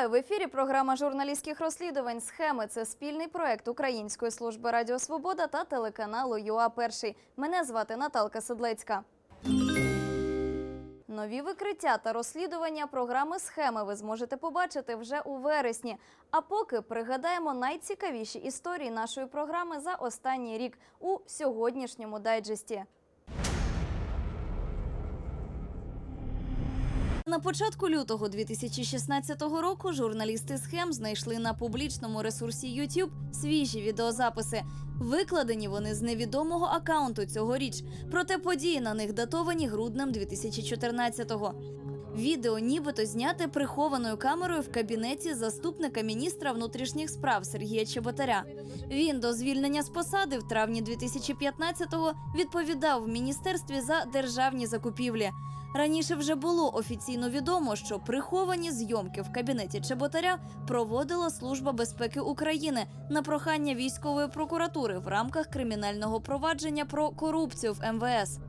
Вітаю в ефірі. Програма журналістських розслідувань. Схеми це спільний проект Української служби Радіо Свобода та телеканалу ЮА Перший. Мене звати Наталка Седлецька. Нові викриття та розслідування програми схеми ви зможете побачити вже у вересні. А поки пригадаємо найцікавіші історії нашої програми за останній рік у сьогоднішньому дайджесті. На початку лютого 2016 року журналісти схем знайшли на публічному ресурсі YouTube свіжі відеозаписи. Викладені вони з невідомого акаунту цьогоріч, проте події на них датовані груднем 2014-го. Відео нібито зняте прихованою камерою в кабінеті заступника міністра внутрішніх справ Сергія Чеботаря. Він до звільнення з посади в травні 2015-го відповідав в міністерстві за державні закупівлі. Раніше вже було офіційно відомо, що приховані зйомки в кабінеті Чеботаря проводила Служба безпеки України на прохання військової прокуратури в рамках кримінального провадження про корупцію в МВС.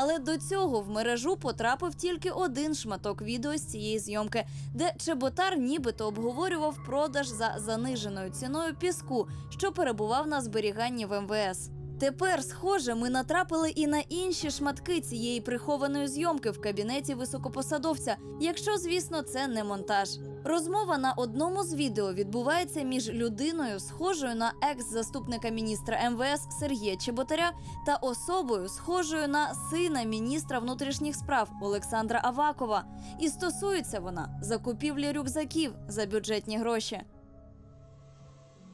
Але до цього в мережу потрапив тільки один шматок відео з цієї зйомки, де Чеботар нібито обговорював продаж за заниженою ціною піску, що перебував на зберіганні в МВС. Тепер, схоже, ми натрапили і на інші шматки цієї прихованої зйомки в кабінеті високопосадовця, якщо, звісно, це не монтаж. Розмова на одному з відео відбувається між людиною, схожою на екс-заступника міністра МВС Сергія Чеботаря, та особою, схожою на сина міністра внутрішніх справ Олександра Авакова. І стосується вона закупівлі рюкзаків за бюджетні гроші.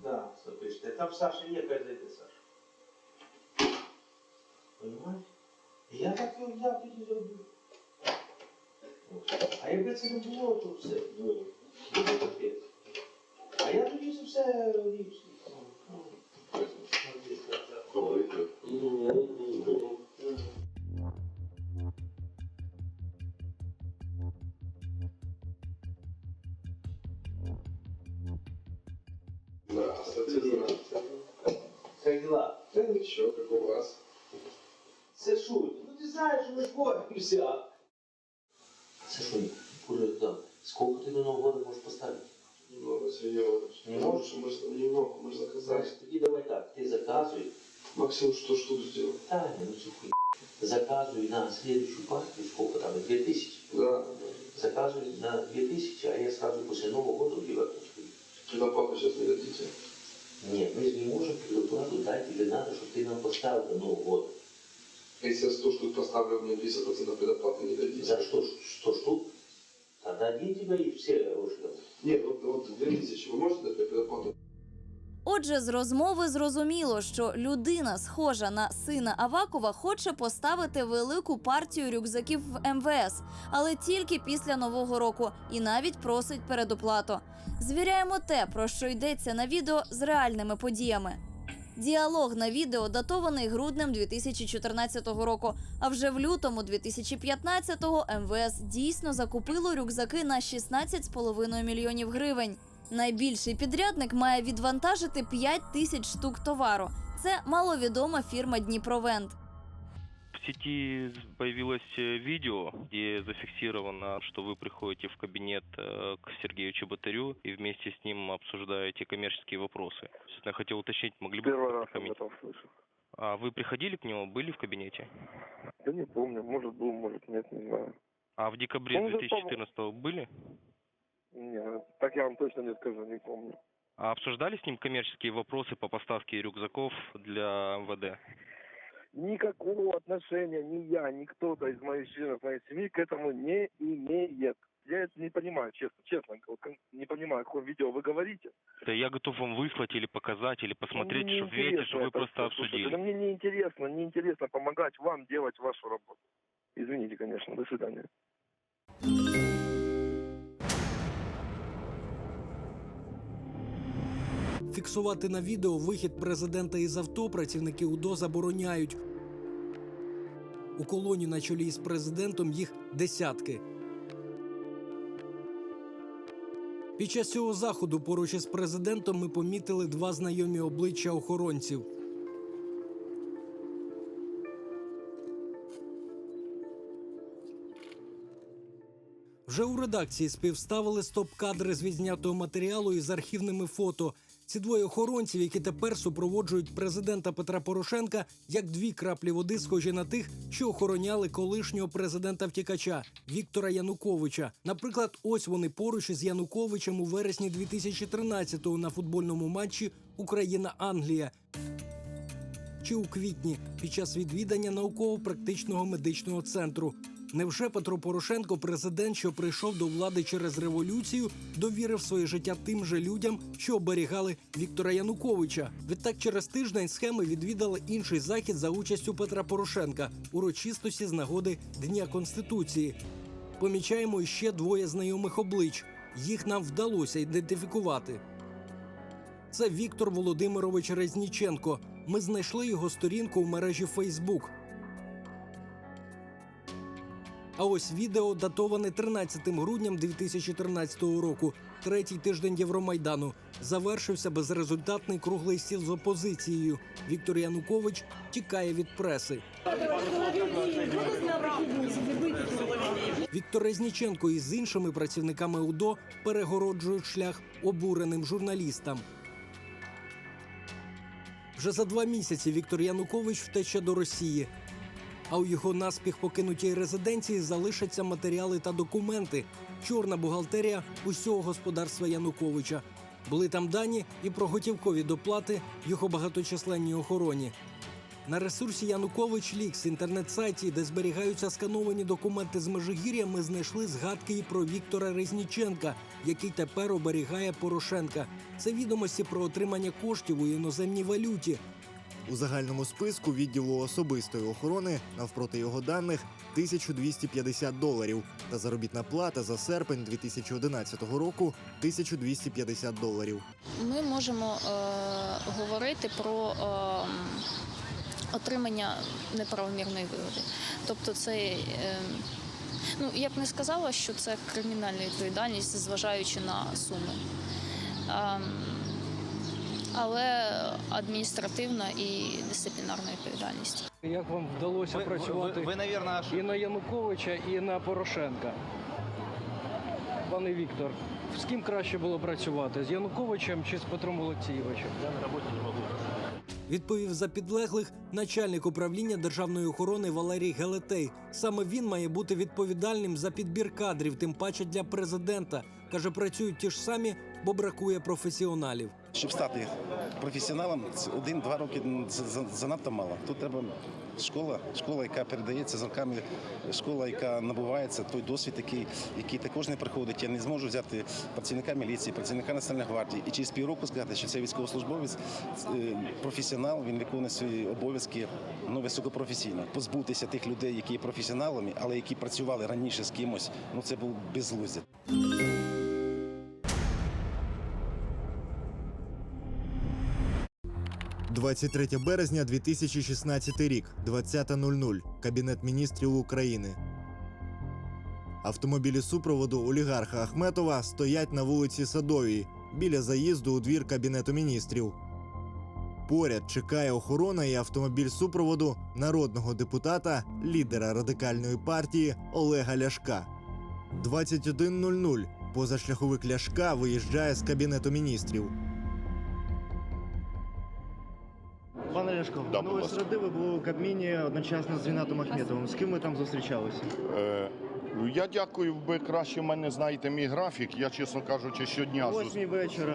Да. Там Саша є, кажете, Понимаєш? Я так я тоді зроблю. А якби це не було, то все. Ну, капець. А я тоді це все. Мгм. Здравствуйте, здравствуйте. Як діла? Да ничего, как у вас. Це шут. Ну ти знаєш, що ми боремося. Це що, кури, да. Сколько ти до Нового года можеш поставити? Немного, Сергей Иванович. Не можешь? Мы же немного, мы же заказали. Знаєш, тоді давай так, ти заказуй. Максим, что штук сделал? Таня, ну тихо, заказывай на следующую партию, сколько там, 2000. Да. Заказывай на 2000, а я сразу после Нового года в Ливерпуль. Предоплату сейчас не дадите. Нет, мы же не можем предоплату дать, тебе надо, чтобы ты нам поставил до Нового года. Если я 100 штук поставлю, мне 50% предоплаты не дадите. За что, что штук? Тогда один тебе и все дам. Нет, вот, вот 2000 вы можете дать предоплату? Отже, з розмови зрозуміло, що людина, схожа на сина Авакова, хоче поставити велику партію рюкзаків в МВС, але тільки після нового року, і навіть просить передоплату. Звіряємо те, про що йдеться на відео з реальними подіями. Діалог на відео датований груднем 2014 року. А вже в лютому 2015-го МВС дійсно закупило рюкзаки на 16,5 мільйонів гривень. Найбільший підрядник має відвантажити 5 тисяч штук товару. Це маловідома фірма Дніпровент. В сети появилось э, видео, где зафиксировано, что вы приходите в кабинет э, к Сергею Чеботарю и вместе с ним обсуждаете коммерческие вопросы. Я хотел уточнить, могли бы Первый вы раз об этом слышу. А вы приходили к нему, были в кабинете? Да не помню, может был, может нет, не знаю. А в декабре Он же 2014 были? Не, так я вам точно не скажу, не помню. А обсуждали с ним коммерческие вопросы по поставке рюкзаков для МВД? Никакого отношения ни я, ни кто-то из моих членов моей семьи к этому не имеет. Я это не понимаю, честно, честно, не понимаю, о каком видео вы говорите. Да я готов вам выслать или показать, или посмотреть, Мне что видите, неинтересно что вы просто слушайте, обсудили. да мне не интересно, не интересно помогать вам делать вашу работу. Извините, конечно, до свидания. Фіксувати на відео вихід президента із авто працівники УДО забороняють. У колоні на чолі з президентом їх десятки. Під час цього заходу поруч із президентом ми помітили два знайомі обличчя охоронців. Вже у редакції співставили стоп-кадри з відзнятого матеріалу із архівними фото. Ці двоє охоронців, які тепер супроводжують президента Петра Порошенка, як дві краплі води, схожі на тих, що охороняли колишнього президента втікача Віктора Януковича. Наприклад, ось вони поруч із Януковичем у вересні 2013-го на футбольному матчі Україна-Англія. Чи у квітні під час відвідання науково-практичного медичного центру. Невже Петро Порошенко, президент, що прийшов до влади через революцію, довірив своє життя тим же людям, що оберігали Віктора Януковича? Відтак, через тиждень схеми відвідали інший захід за участю Петра Порошенка урочистості з нагоди Дня Конституції. Помічаємо іще двоє знайомих облич. Їх нам вдалося ідентифікувати. Це Віктор Володимирович Резніченко. Ми знайшли його сторінку в мережі Фейсбук. А ось відео датоване 13 грудням 2013 року. Третій тиждень Євромайдану завершився безрезультатний круглий стіл з опозицією. Віктор Янукович тікає від преси. Віктор Резніченко із іншими працівниками УДО перегороджують шлях обуреним журналістам. Вже за два місяці Віктор Янукович втече до Росії. А у його наспіх покинутій резиденції залишаться матеріали та документи. Чорна бухгалтерія усього господарства Януковича. Були там дані і про готівкові доплати його багаточисленній охороні. На ресурсі Янукович Лікс, інтернет-сайті, де зберігаються скановані документи з Межигір'я, ми знайшли згадки і про Віктора Резніченка, який тепер оберігає Порошенка. Це відомості про отримання коштів у іноземній валюті. У загальному списку відділу особистої охорони навпроти його даних 1250 доларів та заробітна плата за серпень 2011 року 1250 доларів. Ми можемо е, говорити про е, отримання неправомірної вигоди. Тобто, це е, ну я б не сказала, що це кримінальна відповідальність, зважаючи на суми. Ем, але адміністративна і дисциплінарна відповідальність. Як вам вдалося Ви, ви, ви, наверное, і на Януковича, і на Порошенка? Пане Віктор, з ким краще було працювати? З Януковичем чи з Петром Олексійовичем? Відповів за підлеглих начальник управління державної охорони Валерій Гелетей. Саме він має бути відповідальним за підбір кадрів, тим паче для президента. Каже, працюють ті ж самі, бо бракує професіоналів. Щоб стати професіоналом, один-два роки занадто мало. Тут треба школа, школа, яка передається з роками, школа, яка набувається, той досвід, який, який також не приходить. Я не зможу взяти працівника міліції, працівника національної гвардії і через півроку сказати, що цей військовослужбовець е, професіонал, він виконує свої обов'язки ну, високопрофесійно. Позбутися тих людей, які є професіоналами, але які працювали раніше з кимось, ну це був безглуздя. – 23 березня 2016 рік, 20.00. Кабінет міністрів України. Автомобілі супроводу олігарха Ахметова стоять на вулиці Садовій біля заїзду у двір Кабінету міністрів. Поряд чекає охорона і автомобіль супроводу народного депутата, лідера радикальної партії Олега Ляшка. 21.00. Позашляховик Ляшка виїжджає з Кабінету міністрів. Ляшко, Да, минулої середи ви були у Кабміні одночасно з Рінатом Ахметовим. З ким ви там зустрічалися? Е, ну, я дякую, ви краще в мене знаєте мій графік. Я, чесно кажучи, щодня О зус... восьмій вечора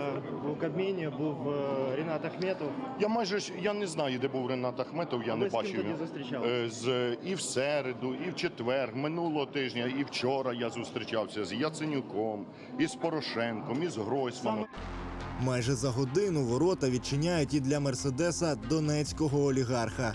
у Кабміні був е, Рінат Ахметов. Я майже ж- я не знаю, де був Ренат Ахметов, я А не ви з ким бачив. тоді його. зустрічалися? Е, З і в середу, і в четвер, минулого тижня, і вчора я зустрічався з Яценюком, і з Порошенком, і з Гройсманом. Майже за годину ворота відчиняють і для мерседеса донецького олігарха.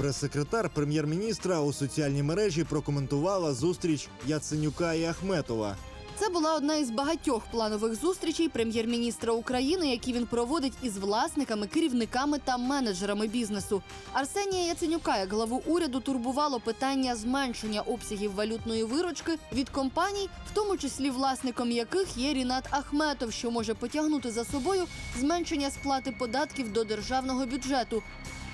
Прес-секретар прем'єр-міністра у соціальній мережі прокоментувала зустріч Яценюка і Ахметова. Це була одна із багатьох планових зустрічей прем'єр-міністра України, які він проводить із власниками, керівниками та менеджерами бізнесу. Арсенія Яценюка, як главу уряду, турбувало питання зменшення обсягів валютної виручки від компаній, в тому числі власником яких є Рінат Ахметов, що може потягнути за собою зменшення сплати податків до державного бюджету.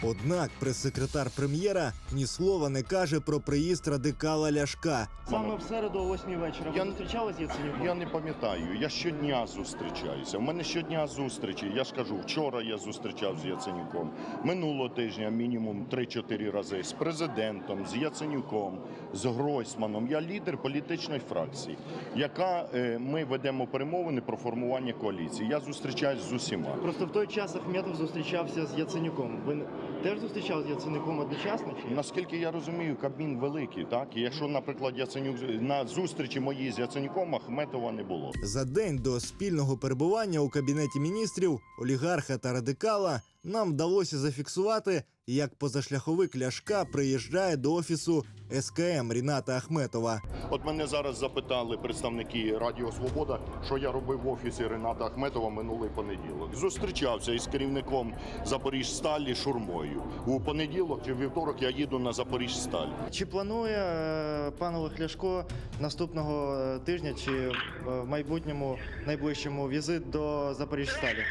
Однак прес-секретар прем'єра ні слова не каже про приїзд радикала Ляшка. Саме в середу о 8 вечора ви Я- зустрічались з Яценюком? Я не пам'ятаю, я щодня зустрічаюся. У мене щодня зустрічі. Я ж кажу, вчора я зустрічав з Яценюком. Минулого тижня мінімум 3-4 рази з президентом, з Яценюком, з Гройсманом. Я лідер політичної фракції, яка е, ми ведемо перемовини про формування коаліції. Я зустрічаюсь з усіма. Просто в той час Ахметов зустрічався з Яценюком. Ви теж зустрічав з Яценюком одночасно? Чи? Наскільки я розумію, Кабмін великий, так? І якщо, наприклад, Яценюк на зустрічі моїй з Яценюком Ахметова не було. За день до спільного перебування у кабінеті міністрів олігарха та радикала нам вдалося зафіксувати, як позашляховик Ляшка приїжджає до офісу СКМ Ріната Ахметова. От мене зараз запитали представники Радіо Свобода, що я робив в офісі Рената Ахметова минулий понеділок. Зустрічався із керівником Запоріжсталі Шурмою. У понеділок чи вівторок я їду на Запоріжсталь. Чи планує е, пан Олег Ляшко наступного е, тижня чи е, в майбутньому найближчому візит до Запоріжсталі?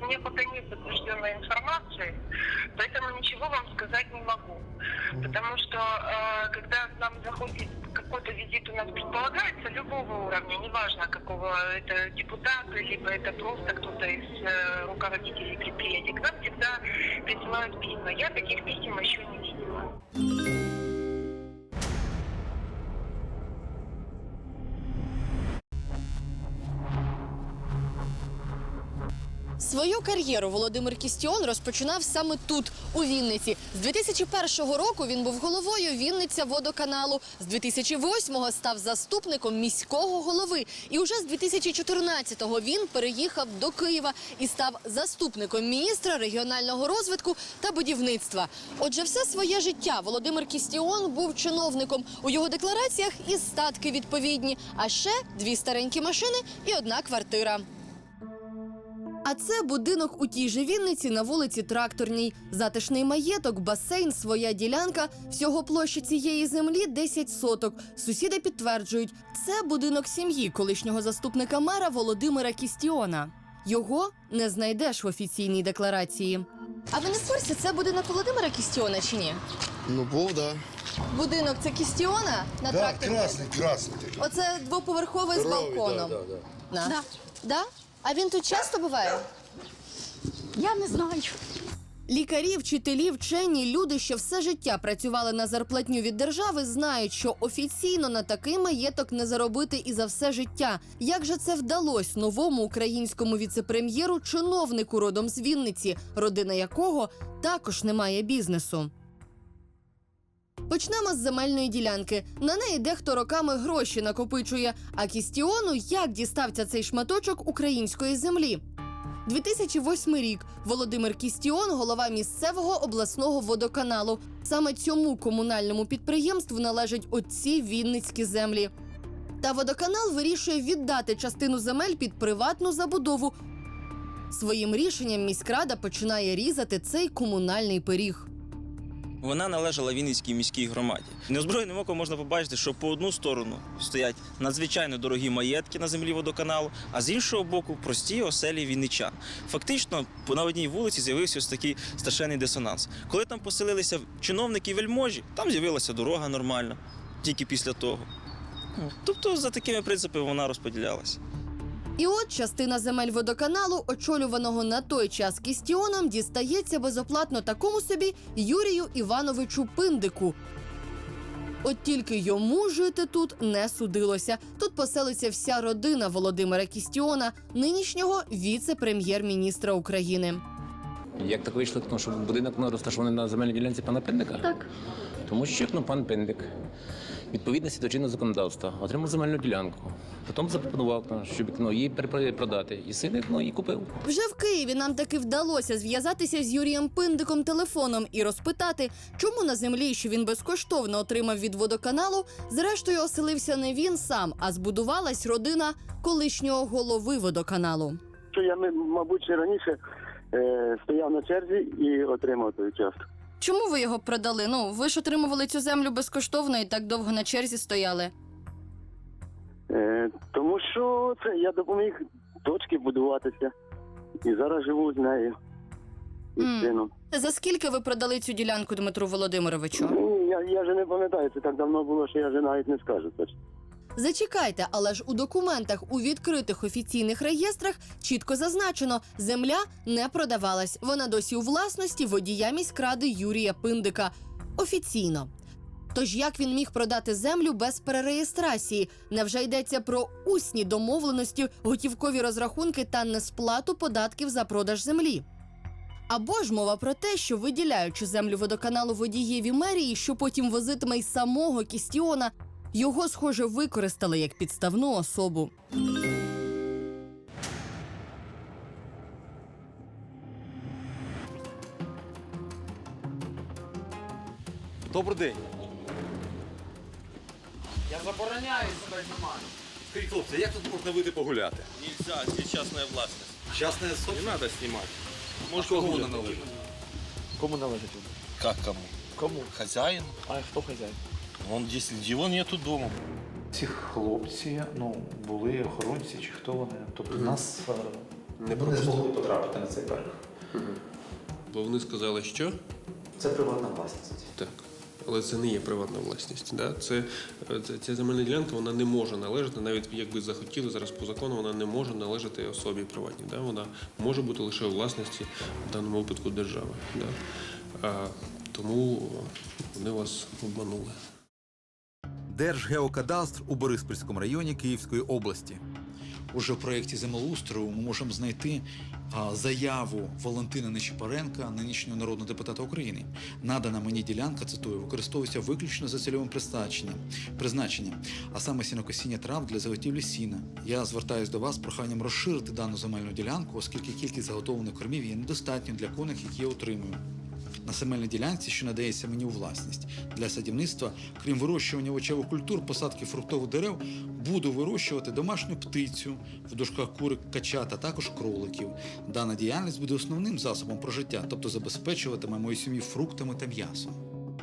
Мне пока нет подтвержденной информации, поэтому ничего вам сказать не могу. Потому что э, когда нам заходит какой-то визит у нас предполагается любого уровня, неважно какого это депутат, либо это просто кто-то из э, руководителей предприятий, к нам всегда присылают письма. Я таких писем еще не видела. Свою кар'єру Володимир Кістіон розпочинав саме тут, у Вінниці. З 2001 року він був головою Вінниця водоканалу. З 2008-го став заступником міського голови. І уже з 2014-го він переїхав до Києва і став заступником міністра регіонального розвитку та будівництва. Отже, все своє життя Володимир Кістіон був чиновником. У його деклараціях і статки відповідні, а ще дві старенькі машини і одна квартира. А це будинок у тій же Вінниці на вулиці Тракторній. Затишний маєток, басейн, своя ділянка. Всього площі цієї землі 10 соток. Сусіди підтверджують, це будинок сім'ї колишнього заступника мера Володимира Кістіона. Його не знайдеш в офіційній декларації. А ви не в курсі, це будинок Володимира Кістіона чи ні? Ну, був, да. Будинок це Кістіона на Да, тракторі? красний, красний. такий. Оце двоповерховий з Здоровий, балконом. Да, да, да. Да. Да? А він тут часто буває? Я не знаю. Лікарі, вчителі, вчені, люди, що все життя працювали на зарплатню від держави, знають, що офіційно на такий маєток не заробити і за все життя. Як же це вдалося новому українському віцепрем'єру, чиновнику родом з Вінниці, родина якого також не має бізнесу? Почнемо з земельної ділянки. На неї дехто роками гроші накопичує. А Кістіону як дістався цей шматочок української землі? 2008 рік Володимир Кістіон, голова місцевого обласного водоканалу. Саме цьому комунальному підприємству належать оці вінницькі землі. Та водоканал вирішує віддати частину земель під приватну забудову. Своїм рішенням міськрада починає різати цей комунальний пиріг. Вона належала Вінницькій міській громаді. Неозброєним оком можна побачити, що по одну сторону стоять надзвичайно дорогі маєтки на землі водоканалу, а з іншого боку прості оселі вінничан. Фактично, на одній вулиці з'явився ось такий страшенний дисонанс. Коли там поселилися чиновники вельможі, там з'явилася дорога нормальна, тільки після того. Тобто, за такими принципами вона розподілялася. І от частина земель водоканалу, очолюваного на той час Кістіоном, дістається безоплатно такому собі Юрію Івановичу Пиндику. От тільки йому жити тут не судилося. Тут поселиться вся родина Володимира Кістіона, нинішнього віце-прем'єр-міністра України. Як так вийшло, тому що будинок ну, розташований на земельній ділянці пана Пендика? Так. Тому що ну, пан Пендик відповідності до чинного законодавства, отримав земельну ділянку. Потім запропонував, ну, щоб ну, її перепродати. І син ну, її купив. Вже в Києві нам таки вдалося зв'язатися з Юрієм Пиндиком телефоном і розпитати, чому на землі, що він безкоштовно отримав від водоканалу, зрештою оселився не він сам, а збудувалась родина колишнього голови водоканалу. Що я, мабуть, ще раніше е, стояв на черзі і отримав той участок. Чому ви його продали? Ну ви ж отримували цю землю безкоштовно і так довго на черзі стояли. Е, тому що це я допоміг дочці будуватися. І зараз живу з нею. І з сином. За скільки ви продали цю ділянку Дмитру Володимировичу? Ну, я, я вже не пам'ятаю, це так давно було, що я вже навіть не скажу точно. Зачекайте, але ж у документах у відкритих офіційних реєстрах чітко зазначено, земля не продавалась. Вона досі у власності водія міськради Юрія Пиндика. Офіційно. Тож як він міг продати землю без перереєстрації? Невже йдеться про усні домовленості, готівкові розрахунки та несплату податків за продаж землі? Або ж мова про те, що виділяючи землю водоканалу водієві мерії, що потім возитиме й самого Кістіона, його, схоже, використали як підставну особу. Добрий день. Я забороняю себе знімати. Скажіть, хлопці, як тут можна вийти погуляти? Нельзя, це частна власність. Частне Не треба знімати. Може, кого вона належить? Кому належить? Как кому? Кому? Хозяин. А хто хазяїн? Он, если его нету дома. Ці хлопці ну, були охоронці чи хто вони. Тобто нас е, не, не змогли потрапити на цей берег. Бо вони сказали, що Це приватна власність. так. Але це не є приватна власність. Да? Це, це, ця земельна ділянка вона не може належати, навіть якби захотіли зараз по закону, вона не може належати особі приватній. Да? Вона може бути лише у власності, в даному випадку держави. Да? А, тому вони вас обманули. Держгеокадастр у Бориспільському районі Київської області. Уже в проєкті землеустрою ми можемо знайти заяву Валентина Нечипаренка, нинішнього народного депутата України. Надана мені ділянка, цитую, використовується виключно за цільовим призначенням, призначенням, а саме сінокосіння трав для заготівлі сіна. Я звертаюсь до вас з проханням розширити дану земельну ділянку, оскільки кількість заготовлених кормів є недостатньо для коней, які я отримую. На земельній ділянці, що надається мені у власність для садівництва, крім вирощування овочевих культур, посадки фруктових дерев, буду вирощувати домашню птицю, в дошках кури, качат, а також кроликів. Дана діяльність буде основним засобом прожиття, тобто забезпечуватиме мою сім'ю фруктами та м'ясом.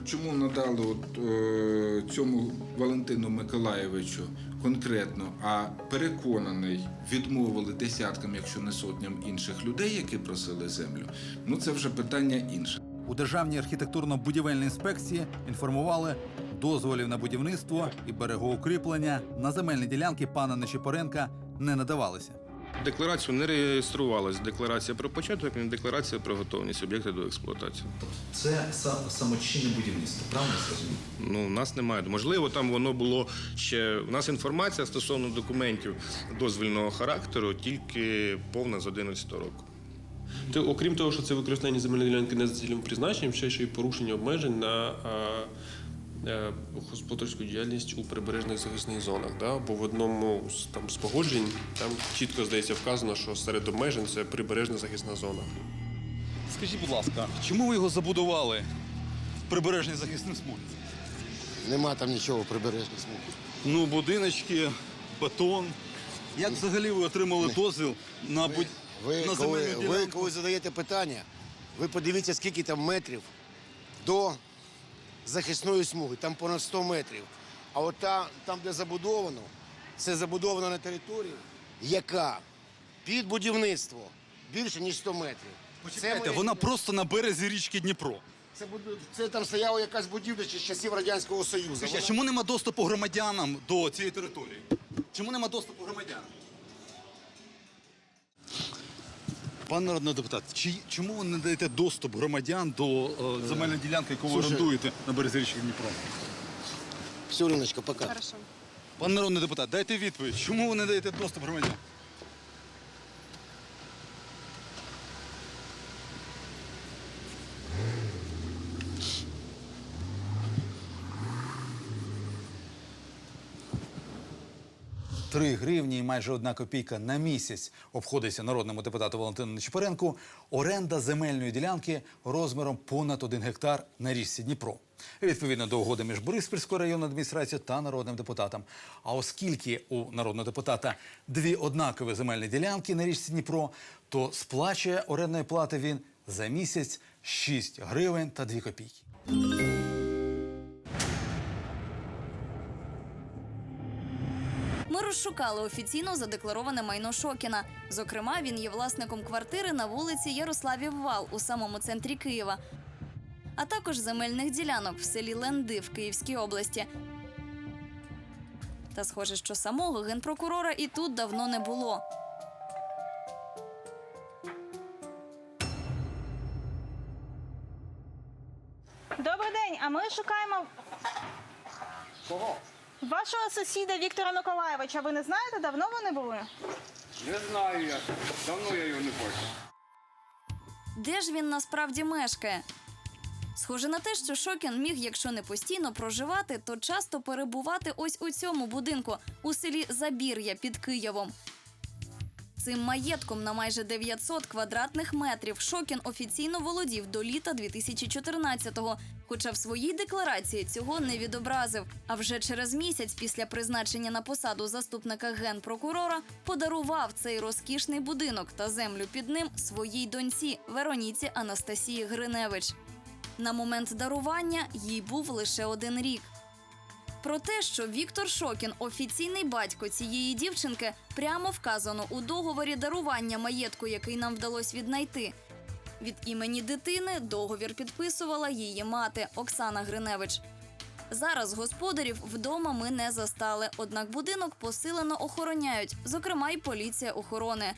Чому надали от, е, цьому Валентину Миколаєвичу конкретно, а переконаний, відмовили десяткам, якщо не сотням інших людей, які просили землю? Ну це вже питання інше. У Державній архітектурно-будівельній інспекції інформували, дозволів на будівництво і берегоукріплення на земельні ділянки пана Нечипоренка не надавалися. Декларацію не реєструвалась. Декларація про початок, не декларація про готовність об'єкта до експлуатації. Це самочинне будівництво, правильно зрозумів? Ну, у нас немає. Можливо, там воно було ще. У нас інформація стосовно документів дозвільного характеру, тільки повна з 11 року. Ти, окрім того, що це використання земельної ділянки не за цільовим призначенням, ще ще й порушення обмежень на а, е, господарську діяльність у прибережних захисних зонах. Да? Бо в одному з там з погоджень там чітко здається вказано, що серед обмежень це прибережна захисна зона. Скажіть, будь ласка, чому ви його забудували в прибережній захисній смузі? Нема там нічого в прибережних смуг. Ну, будиночки, бетон. Як взагалі ви отримали дозвіл на будь Ви, на коли, земельну ви ділянку? коли задаєте питання, ви подивіться, скільки там метрів до захисної смуги. Там понад 100 метрів. А от там, там де забудовано, це забудовано на території, яка під будівництво більше, ніж 100 метрів. Почекайте, моя вона просто на березі річки Дніпро. Це, буду- це там стояла якась будівля ще з часів Радянського Союзу. Вона- чому нема доступу громадянам до цієї території? Чому нема доступу громадянам? Пан народний депутат, чи, чому ви не даєте доступ громадян до е, земельної ділянки, яку ви Слушай, орендуєте на березі річки Дніпро? Все, Леночка, пока. Пан народний депутат, дайте відповідь. Чому ви не даєте доступ громадян? 3 гривні і майже одна копійка на місяць обходиться народному депутату Валентину Нечипоренку оренда земельної ділянки розміром понад 1 гектар на річці Дніпро. Відповідно до угоди між Бориспільською районною адміністрацією та народним депутатом. А оскільки у народного депутата дві однакові земельні ділянки на річці Дніпро, то сплачує орендної плати він за місяць 6 гривень та 2 копійки. Розшукали офіційно задеклароване майно Шокіна. Зокрема, він є власником квартири на вулиці Ярославів Вал у самому центрі Києва, а також земельних ділянок в селі Ленди в Київській області. Та схоже, що самого генпрокурора і тут давно не було. Добрий день, а ми шукаємо Кого? Вашого сусіда Віктора Миколаєвича. Ви не знаєте, давно вони були? Не знаю я. Давно я його не бачив. Де ж він насправді мешкає? Схоже на те, що Шокін міг, якщо не постійно проживати, то часто перебувати ось у цьому будинку у селі Забір'я під Києвом. Цим маєтком на майже 900 квадратних метрів Шокін офіційно володів до літа 2014-го, хоча в своїй декларації цього не відобразив. А вже через місяць після призначення на посаду заступника генпрокурора подарував цей розкішний будинок та землю під ним своїй доньці Вероніці Анастасії Гриневич. На момент дарування їй був лише один рік. Про те, що Віктор Шокін офіційний батько цієї дівчинки, прямо вказано у договорі дарування маєтку, який нам вдалося віднайти. Від імені дитини договір підписувала її мати Оксана Гриневич. Зараз господарів вдома ми не застали, однак будинок посилено охороняють, зокрема й поліція охорони.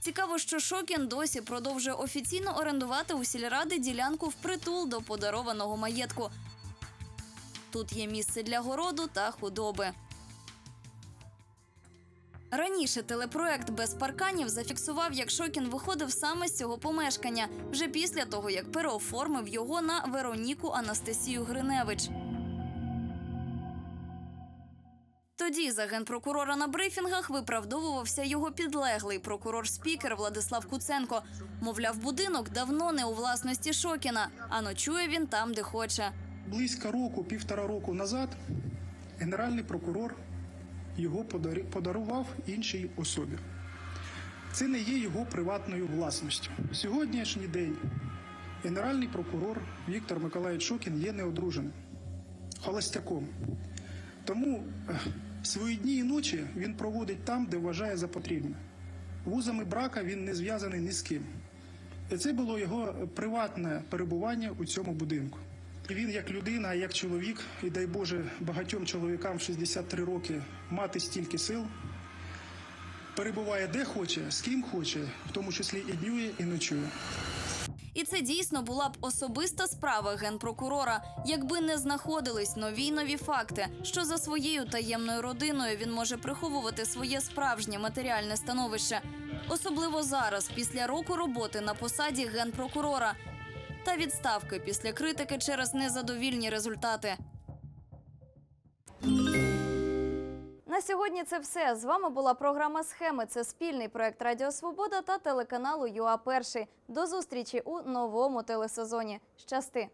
Цікаво, що Шокін досі продовжує офіційно орендувати у сільради ділянку впритул до подарованого маєтку. Тут є місце для городу та худоби. Раніше телепроект без парканів зафіксував, як Шокін виходив саме з цього помешкання вже після того, як переоформив його на Вероніку Анастасію Гриневич. Тоді за генпрокурора на брифінгах виправдовувався його підлеглий прокурор-спікер Владислав Куценко. Мовляв, будинок давно не у власності Шокіна, а ночує він там, де хоче. Близько року, півтора року назад, генеральний прокурор його подарував іншій особі. Це не є його приватною власністю. Сьогоднішній день генеральний прокурор Віктор Миколаївич Шокін є неодруженим, холостяком. Тому свої дні і ночі він проводить там, де вважає за потрібне. Вузами брака він не зв'язаний ні з ким. І це було його приватне перебування у цьому будинку. І Він як людина, як чоловік, і дай Боже багатьом чоловікам в 63 роки мати стільки сил, перебуває де хоче, з ким хоче, в тому числі і днює, і ночує. І це дійсно була б особиста справа генпрокурора, якби не знаходились нові нові факти, що за своєю таємною родиною він може приховувати своє справжнє матеріальне становище, особливо зараз, після року роботи на посаді генпрокурора та відставки після критики через незадовільні результати. На сьогодні це все. З вами була програма Схеми. Це спільний проект Радіо Свобода та телеканалу ЮА Перший. До зустрічі у новому телесезоні. Щасти!